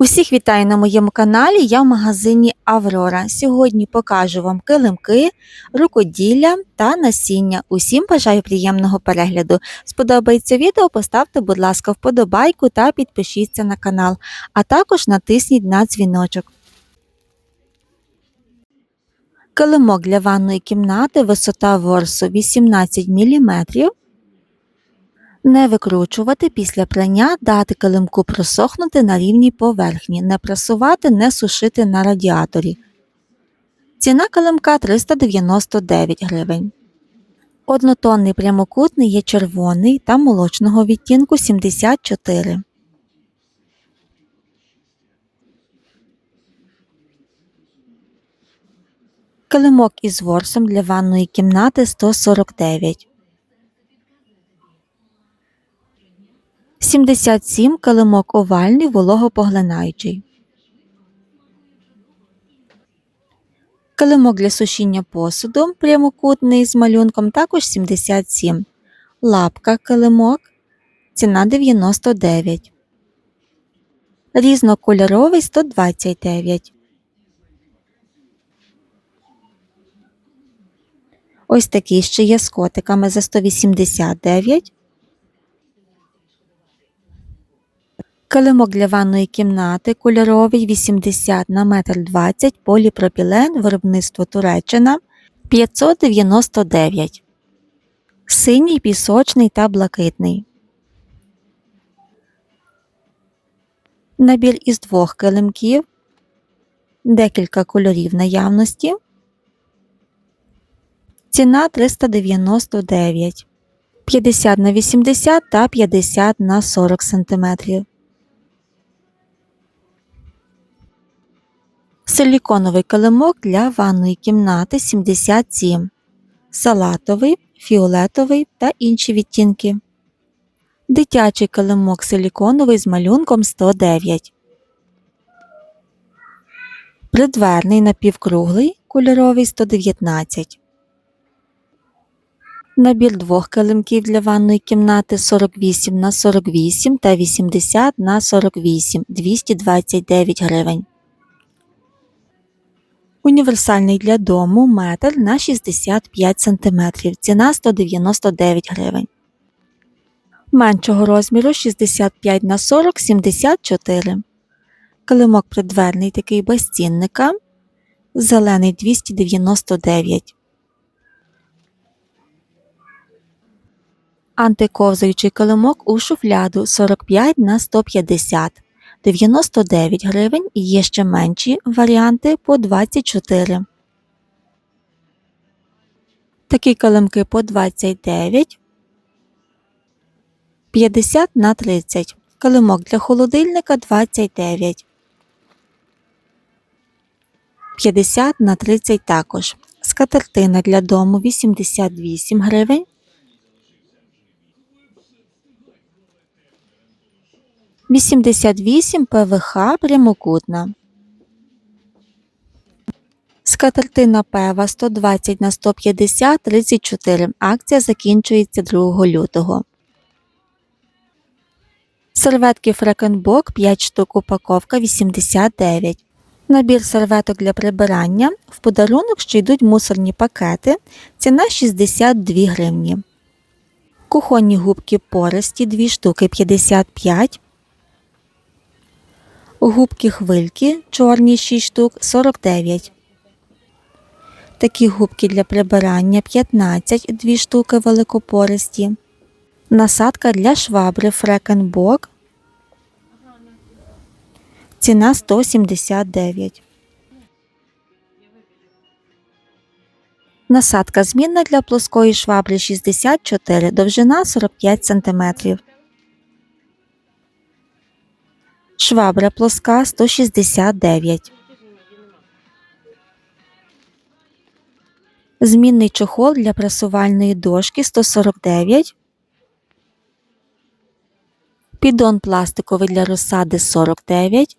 Усіх вітаю на моєму каналі. Я в магазині Аврора. Сьогодні покажу вам килимки, рукоділля та насіння. Усім бажаю приємного перегляду. Сподобається відео, поставте, будь ласка, вподобайку та підпишіться на канал, а також натисніть на дзвіночок. Килимок для ванної кімнати, висота ворсу 18 мм. Не викручувати після прання, дати килимку просохнути на рівній поверхні, не прасувати, не сушити на радіаторі. Ціна килимка 399 гривень. Однотонний прямокутний є червоний та молочного відтінку 74. Килимок із ворсом для ванної кімнати 149. 77 килимок овальний вологопоглинаючий. Килимок для сушіння посуду прямокутний з малюнком також 77. Лапка килимок. Ціна 99. Різнокольоровий 129. Ось такий ще є з котиками за 189. Килимок для ванної кімнати кольоровий 80 на 1,20 м поліпропілен виробництво Туреччина 599. Синій, пісочний та блакитний. Набір із двох килимків. Декілька кольорів наявності. Ціна 399. 50 на 80 та 50 на 40 см. Силіконовий килимок для ванної кімнати 77, салатовий, фіолетовий та інші відтінки. Дитячий килимок силіконовий з малюнком 109. Придверний напівкруглий кольоровий 119. Набір двох килимків для ванної кімнати 48 на 48 та 80 на 48 229 гривень. Універсальний для дому метр на 65 см. Ціна 199 гривень. Меншого розміру 65 на 40 74. Килимок придверний такий без цінника. Зелений 299. Антиковзуючий килимок у шуфляду 45 на 150 99 гривень і є ще менші варіанти по 24. Такі килимки по 29, 50 на 30. Килимок для холодильника 29. 50 на 30 також. Скатертина для дому 88 гривень. Вісімдесят вісім ПВХ прямокутна. Скатертина пева 120 на 150 34. Акція закінчується 2 лютого. Серветки Фрекенбок 5 штук упаковка 89. Набір серветок для прибирання. В подарунок ще йдуть мусорні пакети. Ціна 62 гривні. Кухонні губки пористі 2 штуки 55. Губки хвильки чорні 6 штук 49. Такі губки для прибирання 15 2 штуки великопористі. Насадка для швабри Фрекенбок. Ціна 179. Насадка змінна для плоскої швабри 64, довжина 45 см. Швабра плоска 169. Змінний чохол для прасувальної дошки 149. Піддон пластиковий для розсади 49.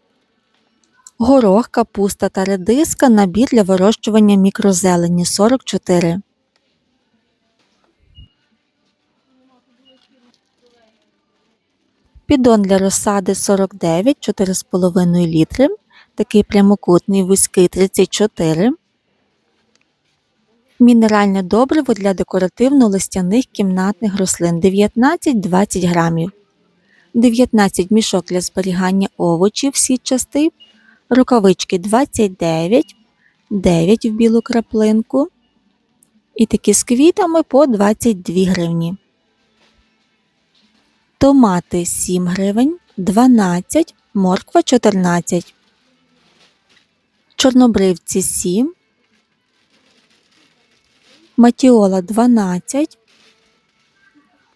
Горох, капуста та редиска набір для вирощування мікрозелені 44. Піддон для розсади 49, 4,5 літри. Такий прямокутний вузький 34. Мінеральне добриво для декоративно-листяних кімнатних рослин 19-20 грамів. 19 мішок для зберігання овочів сітчастий, рукавички 29, 9 в білу краплинку. І такі з квітами по 22 гривні. Томати 7 гривень, 12, морква 14. Чорнобривці 7, матіола 12,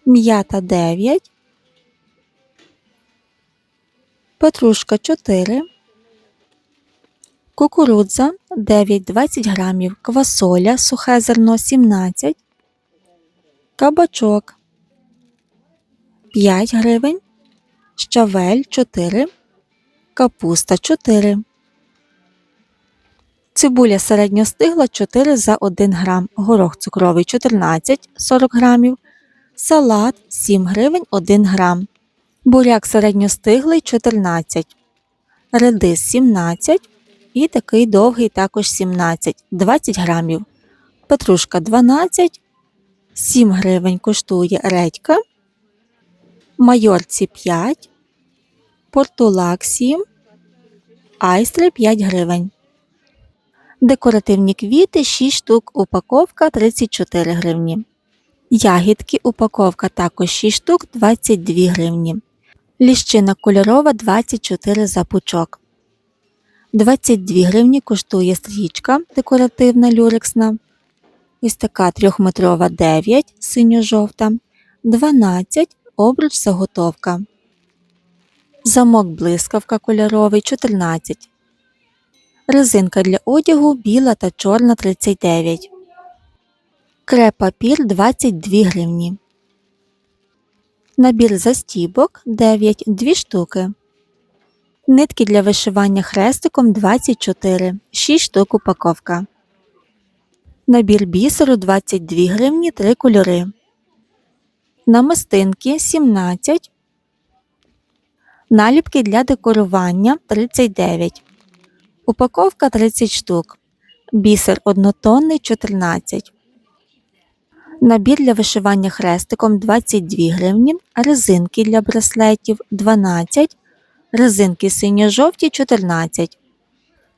м'ята 9, петрушка 4, кукурудза 9-20 грамів, квасоля сухе зерно 17, кабачок 5 гривень, щавель 4, капуста 4. Цибуля середньостигла 4 за 1 грам, горох цукровий 14 40 грамів, салат 7 гривень 1 грам, буряк середньостиглий 14, редис 17 і такий довгий також 17 20 грамів, петрушка 12, 7 гривень коштує редька, майорці 5, портулак 7, айстри 5 гривень. Декоративні квіти 6 штук, упаковка 34 гривні. Ягідки упаковка також 6 штук 22 гривні. Ліщина кольорова 24 за пучок. 22 гривні коштує стрічка декоративна люрексна. Ось така трьохметрова 9 синьо-жовта, 12 обруч заготовка. Замок блискавка кольоровий 14. Резинка для одягу біла та чорна 39. Креп-папір 22 гривні. Набір застібок 9 2 штуки. Нитки для вишивання хрестиком 24 6 штук упаковка. Набір бісеру 22 гривні 3 кольори. Намистинки 17. Наліпки для декорування 39. Упаковка 30 штук. Бісер однотонний 14. Набір для вишивання хрестиком 22 гривні. Резинки для браслетів 12. Резинки синьо-жовті 14.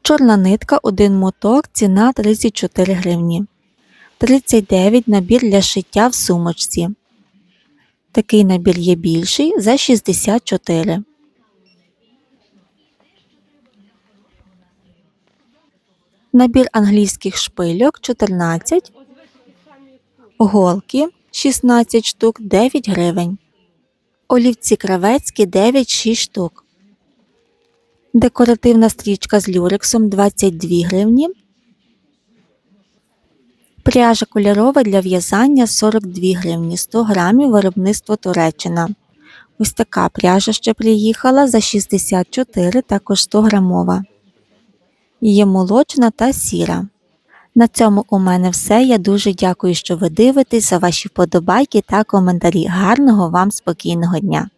Чорна нитка 1 моток. Ціна 34 гривні. 39 набір для шиття в сумочці. Такий набір є більший за 64. Набір англійських шпильок 14. Голки 16 штук 9 гривень. Олівці кравецькі 9-6 штук. Декоративна стрічка з люрексом 22 гривні. Пряжа кольорова для в'язання 42 гривні 100 грамів виробництво Туреччина. Ось така пряжа ще приїхала за 64, також 100 грамова. Є молочна та сіра. На цьому у мене все. Я дуже дякую, що ви дивитесь за ваші вподобайки та коментарі. Гарного вам спокійного дня!